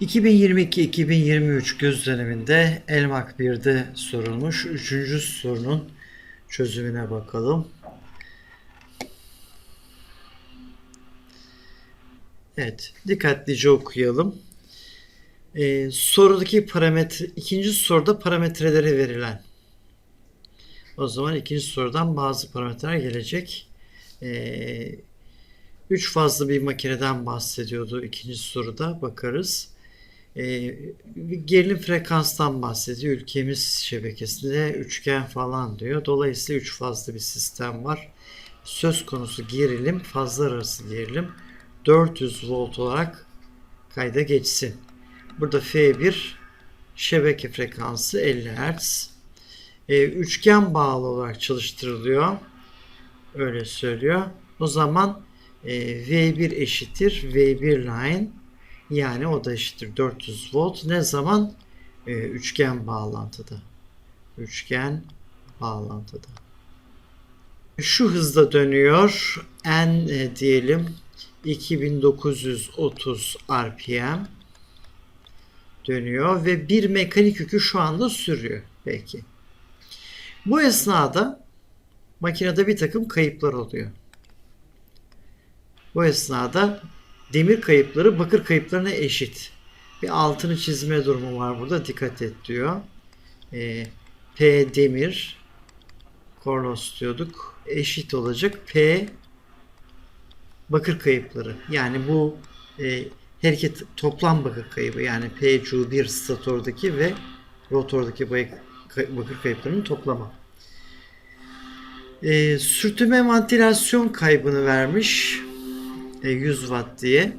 2022-2023 göz döneminde Elmak 1'de sorulmuş. Üçüncü sorunun çözümüne bakalım. Evet, dikkatlice okuyalım. Ee, sorudaki parametre, ikinci soruda parametreleri verilen. O zaman ikinci sorudan bazı parametreler gelecek. Ee, üç fazla bir makineden bahsediyordu ikinci soruda bakarız. Bir gerilim frekanstan bahsediyor. Ülkemiz şebekesinde üçgen falan diyor. Dolayısıyla üç fazla bir sistem var. Söz konusu gerilim, fazlar arası gerilim 400 volt olarak kayda geçsin. Burada F1 şebeke frekansı 50 Hz. Ee, üçgen bağlı olarak çalıştırılıyor. Öyle söylüyor. O zaman e, V1 eşittir V1 line yani o da eşittir 400 volt. Ne zaman? Ee, üçgen bağlantıda. Üçgen bağlantıda. Şu hızda dönüyor. N e, diyelim 2930 RPM dönüyor ve bir mekanik yükü şu anda sürüyor. Peki. Bu esnada makinede bir takım kayıplar oluyor. Bu esnada demir kayıpları bakır kayıplarına eşit. Bir altını çizme durumu var burada. Dikkat et diyor. Ee, P demir Kornos diyorduk. Eşit olacak. P bakır kayıpları. Yani bu e, hareket toplam bakır kaybı. Yani PCU1 statordaki ve rotordaki bakır kayıplarının toplamı. E, sürtünme ventilasyon kaybını vermiş. 100 watt diye.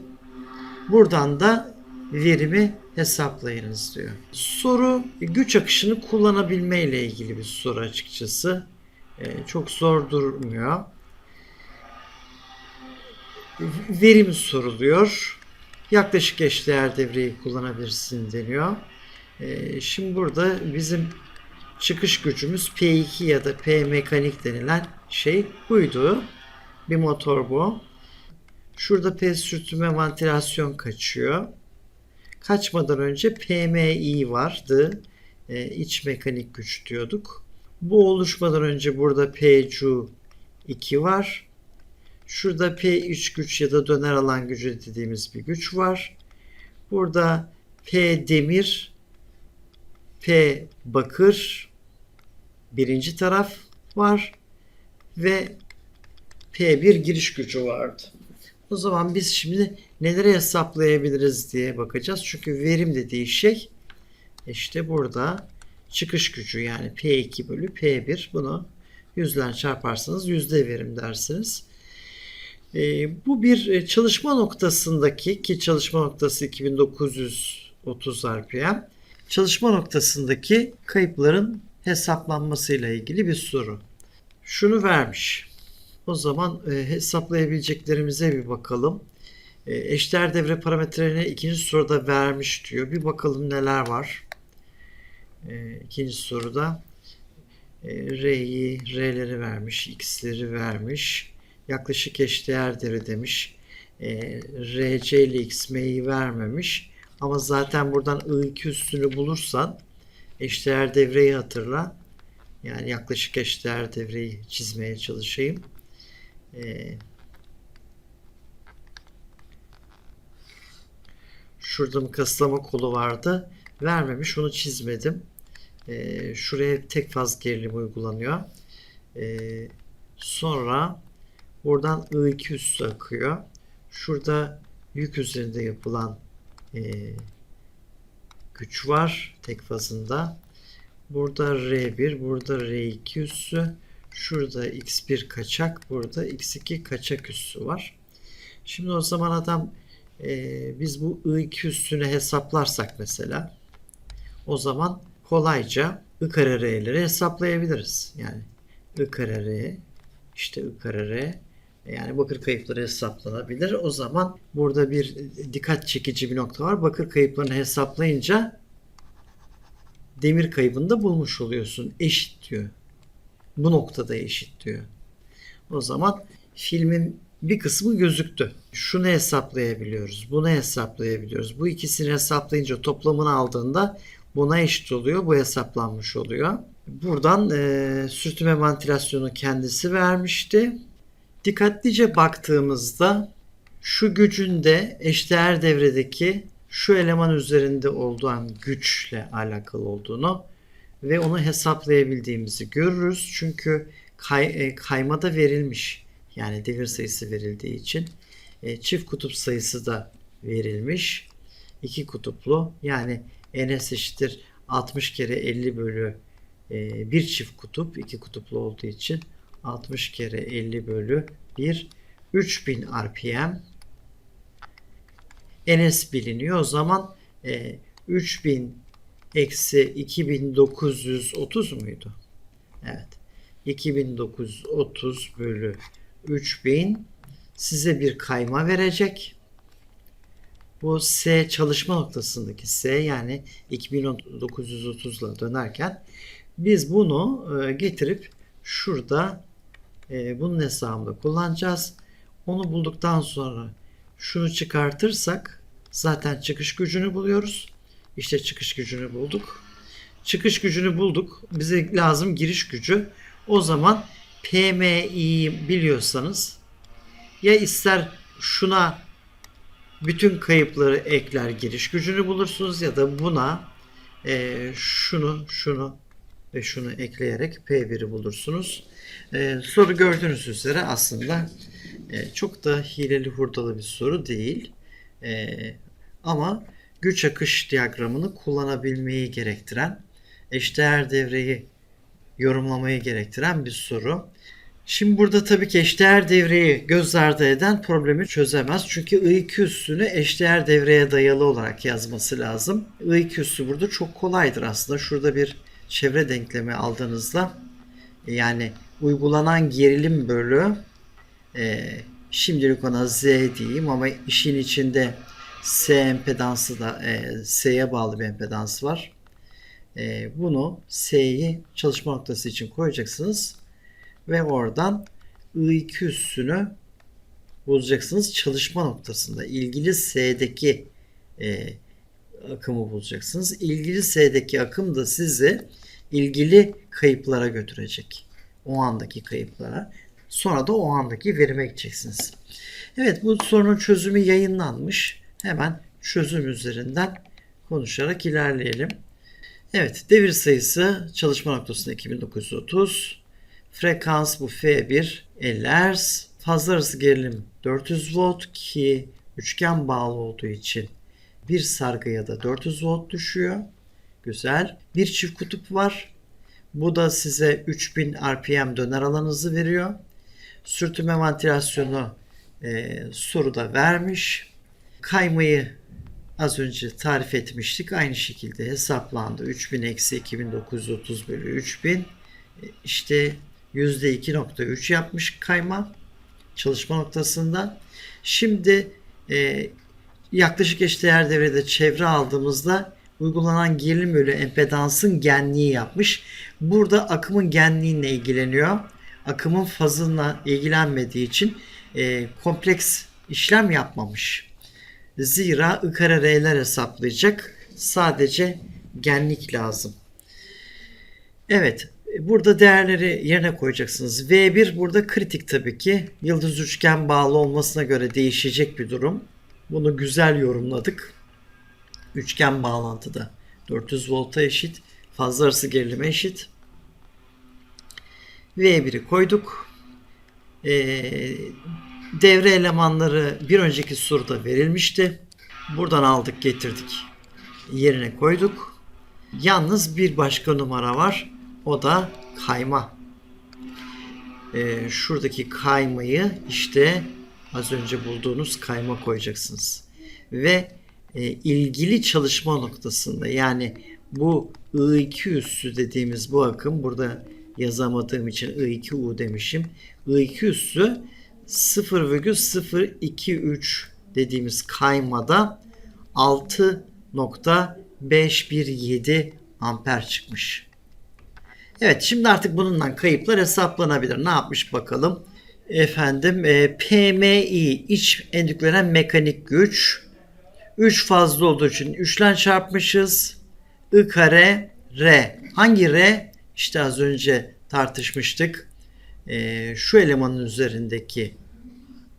Buradan da verimi hesaplayınız diyor. Soru güç akışını kullanabilme ile ilgili bir soru açıkçası. Çok zor durmuyor. Verim soruluyor. Yaklaşık eşdeğer devreyi kullanabilirsin deniyor. Şimdi burada bizim çıkış gücümüz P2 ya da P mekanik denilen şey buydu. Bir motor bu. Şurada P sürtünme ventilasyon kaçıyor. Kaçmadan önce PMI vardı. E, iç mekanik güç diyorduk. Bu oluşmadan önce burada PCU 2 var. Şurada P3 güç ya da döner alan gücü dediğimiz bir güç var. Burada P demir, P bakır birinci taraf var ve P1 giriş gücü vardı. O zaman biz şimdi neleri hesaplayabiliriz diye bakacağız. Çünkü verim dediği şey işte burada çıkış gücü yani P2 bölü P1 bunu yüzler çarparsanız yüzde verim dersiniz. E, bu bir çalışma noktasındaki ki çalışma noktası 2930 RPM çalışma noktasındaki kayıpların hesaplanmasıyla ilgili bir soru. Şunu vermiş. O zaman e, hesaplayabileceklerimize bir bakalım. E, eşdeğer devre parametrelerini ikinci soruda vermiş diyor. Bir bakalım neler var. E, ikinci soruda e, R'yi, R'leri vermiş, X'leri vermiş. Yaklaşık eşdeğer devre demiş. E, RC ile XM'yi vermemiş. Ama zaten buradan I2 üstünü bulursan eşdeğer devreyi hatırla. Yani yaklaşık eşdeğer devreyi çizmeye çalışayım. Ee, şurada mıkaslama kolu vardı. Vermemiş. Onu çizmedim. Ee, şuraya tek faz gerilim uygulanıyor. Ee, sonra buradan I2 üstü akıyor. Şurada yük üzerinde yapılan e, güç var tek fazında. Burada R1, burada R2 üssü. Şurada x1 kaçak, burada x2 kaçak üssü var. Şimdi o zaman adam e, biz bu I2 üssünü hesaplarsak mesela o zaman kolayca I kare R'leri hesaplayabiliriz. Yani I kare R işte I kare R yani bakır kayıpları hesaplanabilir. O zaman burada bir dikkat çekici bir nokta var. Bakır kayıplarını hesaplayınca demir kaybını da bulmuş oluyorsun. Eşit diyor. Bu noktada eşit diyor. O zaman filmin bir kısmı gözüktü. Şunu hesaplayabiliyoruz, bunu hesaplayabiliyoruz. Bu ikisini hesaplayınca toplamını aldığında buna eşit oluyor. Bu hesaplanmış oluyor. Buradan e, sürtünme ventilasyonu kendisi vermişti. Dikkatlice baktığımızda şu gücün de eşdeğer devredeki şu eleman üzerinde olduğu güçle alakalı olduğunu ve onu hesaplayabildiğimizi görürüz. Çünkü kay, e, kaymada verilmiş yani devir sayısı verildiği için e, çift kutup sayısı da verilmiş. İki kutuplu yani ns eşittir 60 kere 50 bölü e, bir çift kutup iki kutuplu olduğu için 60 kere 50 bölü 1 3000 rpm ns biliniyor. O zaman e, 3000 eksi 2930 muydu? Evet. 2930 bölü 3000 size bir kayma verecek. Bu S çalışma noktasındaki S yani 2930 ile dönerken biz bunu e, getirip şurada e, bunun hesabında kullanacağız. Onu bulduktan sonra şunu çıkartırsak zaten çıkış gücünü buluyoruz. İşte çıkış gücünü bulduk. Çıkış gücünü bulduk. Bize lazım giriş gücü. O zaman PMI'yi biliyorsanız ya ister şuna bütün kayıpları ekler giriş gücünü bulursunuz ya da buna e, şunu şunu ve şunu ekleyerek P1'i bulursunuz. E, soru gördüğünüz üzere aslında e, çok da hileli hurdalı bir soru değil. E, ama güç akış diyagramını kullanabilmeyi gerektiren, eşdeğer devreyi yorumlamayı gerektiren bir soru. Şimdi burada tabii ki eşdeğer devreyi göz ardı eden problemi çözemez. Çünkü I2 üssünü eşdeğer devreye dayalı olarak yazması lazım. I2 üssü burada çok kolaydır aslında. Şurada bir çevre denklemi aldığınızda yani uygulanan gerilim bölü e, şimdilik ona Z diyeyim ama işin içinde S empedansı da e, S'ye bağlı bir empedans var. E, bunu S'yi çalışma noktası için koyacaksınız ve oradan I2 üssünü bulacaksınız çalışma noktasında. ilgili S'deki e, akımı bulacaksınız. İlgili S'deki akım da sizi ilgili kayıplara götürecek. O andaki kayıplara. Sonra da o andaki verime gideceksiniz. Evet bu sorunun çözümü yayınlanmış. Hemen çözüm üzerinden konuşarak ilerleyelim. Evet devir sayısı çalışma noktasında 2930. Frekans bu F1 50 Hz. Fazla arası gerilim 400 volt ki üçgen bağlı olduğu için bir sargıya da 400 volt düşüyor. Güzel. Bir çift kutup var. Bu da size 3000 RPM döner alan hızı veriyor. Sürtünme ventilasyonu e, soruda vermiş. Kaymayı az önce tarif etmiştik. Aynı şekilde hesaplandı. 3000 eksi 2930 bölü 3000. E, işte %2.3 yapmış kayma çalışma noktasında. Şimdi e, yaklaşık eşdeğer devrede çevre aldığımızda uygulanan gerilim bölü empedansın genliği yapmış. Burada akımın genliğiyle ilgileniyor. Akımın fazıyla ilgilenmediği için e, kompleks işlem yapmamış. Zira I kare hesaplayacak. Sadece genlik lazım. Evet. Burada değerleri yerine koyacaksınız. V1 burada kritik tabii ki. Yıldız üçgen bağlı olmasına göre değişecek bir durum. Bunu güzel yorumladık. Üçgen bağlantıda 400 volta eşit. Fazla arası gerilime eşit. V1'i koyduk. Ee, devre elemanları bir önceki soruda verilmişti. Buradan aldık getirdik. Yerine koyduk. Yalnız bir başka numara var. O da kayma. Ee, şuradaki kaymayı işte az önce bulduğunuz kayma koyacaksınız. Ve e, ilgili çalışma noktasında yani bu I2 üssü dediğimiz bu akım burada yazamadığım için I2U demişim. I2 üssü 0,023 dediğimiz kaymada 6.517 amper çıkmış. Evet şimdi artık bununla kayıplar hesaplanabilir. Ne yapmış bakalım? Efendim e, PMI iç endüklenen mekanik güç 3 fazla olduğu için 3'len çarpmışız. I kare R. Hangi R? İşte az önce tartışmıştık. E, şu elemanın üzerindeki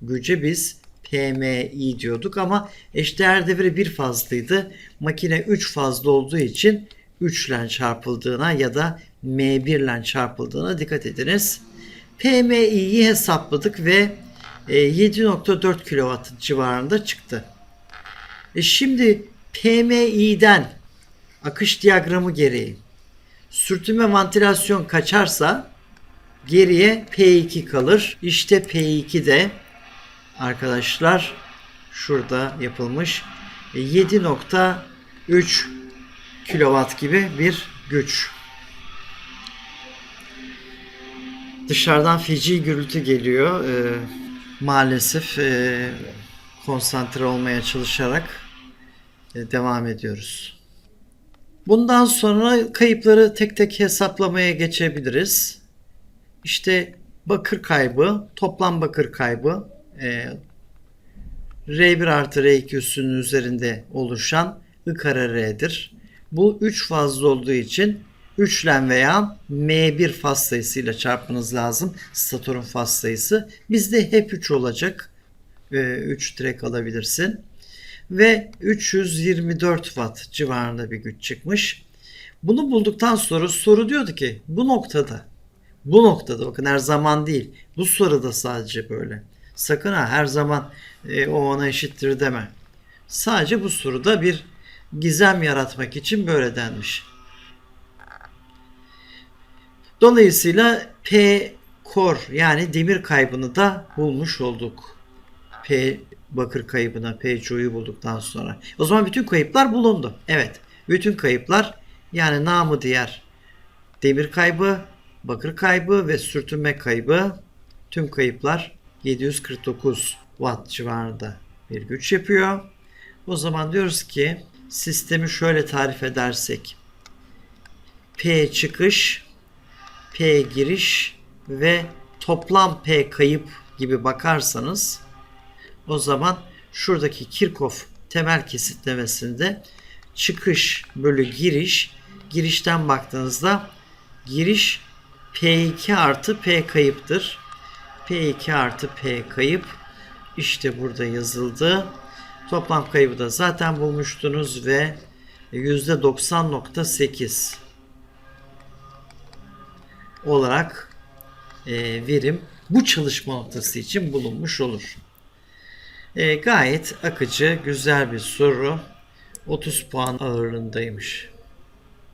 güce biz PMI diyorduk ama eşdeğer devre bir fazlıydı. Makine 3 fazla olduğu için 3 ile çarpıldığına ya da M1 ile çarpıldığına dikkat ediniz. PMI'yi hesapladık ve e, 7.4 kW civarında çıktı. E şimdi PMI'den akış diyagramı gereği sürtünme vantilasyon kaçarsa geriye P2 kalır. İşte P2 de arkadaşlar şurada yapılmış E, 7.3 kilowatt gibi bir güç. Dışarıdan feci gürültü geliyor. Ee, maalesef e, konsantre olmaya çalışarak e, devam ediyoruz. Bundan sonra kayıpları tek tek hesaplamaya geçebiliriz. İşte bakır kaybı, toplam bakır kaybı e, R1 artı R2 üssünün üzerinde oluşan I kare R'dir. Bu 3 fazla olduğu için 3 len veya M1 faz sayısıyla çarpmanız lazım. Statorun faz sayısı. Bizde hep 3 olacak. 3 direkt alabilirsin. Ve 324 watt civarında bir güç çıkmış. Bunu bulduktan sonra soru diyordu ki bu noktada bu noktada bakın her zaman değil. Bu soruda sadece böyle. Sakın ha her zaman e, o ona eşittir deme. Sadece bu soruda bir gizem yaratmak için böyle denmiş. Dolayısıyla P kor yani demir kaybını da bulmuş olduk. P bakır kaybına P çoğuyu bulduktan sonra. O zaman bütün kayıplar bulundu. Evet. Bütün kayıplar yani namı diğer demir kaybı, bakır kaybı ve sürtünme kaybı. Tüm kayıplar 749 watt civarında bir güç yapıyor. O zaman diyoruz ki sistemi şöyle tarif edersek. P çıkış, P giriş ve toplam P kayıp gibi bakarsanız o zaman şuradaki Kirchhoff temel kesitlemesinde çıkış bölü giriş. Girişten baktığınızda giriş P2 artı P kayıptır. P2 artı P kayıp işte burada yazıldı. Toplam kaybı da zaten bulmuştunuz ve %90.8 olarak e, verim bu çalışma noktası için bulunmuş olur. E, gayet akıcı, güzel bir soru. 30 puan ağırlığındaymış.